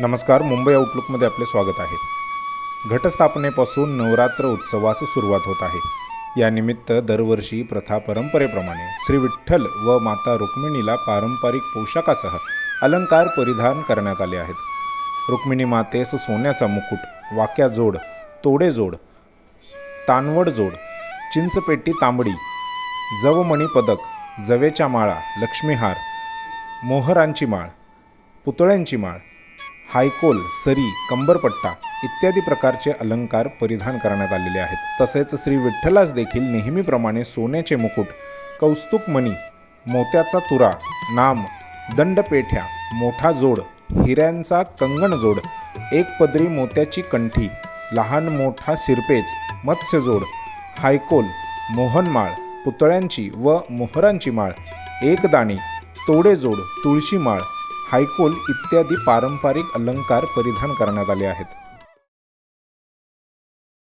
नमस्कार मुंबई आउटलुकमध्ये आपले स्वागत आहे. घटस्थापनेपासून नवरात्र उत्सवास सुरुवात होत आहे. यानिमित्त दरवर्षी प्रथा परंपरेप्रमाणे श्री विठ्ठल व माता रुक्मिणीला पारंपरिक पोशाखासह अलंकार परिधान करण्यात आले आहेत. रुक्मिणी मातेस सोन्याचा मुकुट वाक्या जोड तोडे जोड तानवड जोड चिंचपेटी तांबडी जवमणी पदक जवेच्या माळा लक्ष्मीहार मोहरांची माळ पुतळ्यांची माळ हायकोल सरी कंबरपट्टा इत्यादी प्रकारचे अलंकार परिधान करण्यात आलेले आहेत. तसेच श्री विठ्ठलास देखील नेहमीप्रमाणे सोन्याचे मुकुट कौस्तुक मणी मोत्याचा तुरा नाम दंडपेठ्या मोठा जोड हिऱ्यांचा कंगण जोड एक पदरी मोत्याची कंठी लहान मोठा सिरपेज मत्स्यजोड हायकोल मोहनमाळ पुतळ्यांची व मोहरांची माळ एकदाणी तोडेजोड तुळशी माळ हायकोल इत्यादी पारंपरिक अलंकार परिधान करण्यात आले आहेत.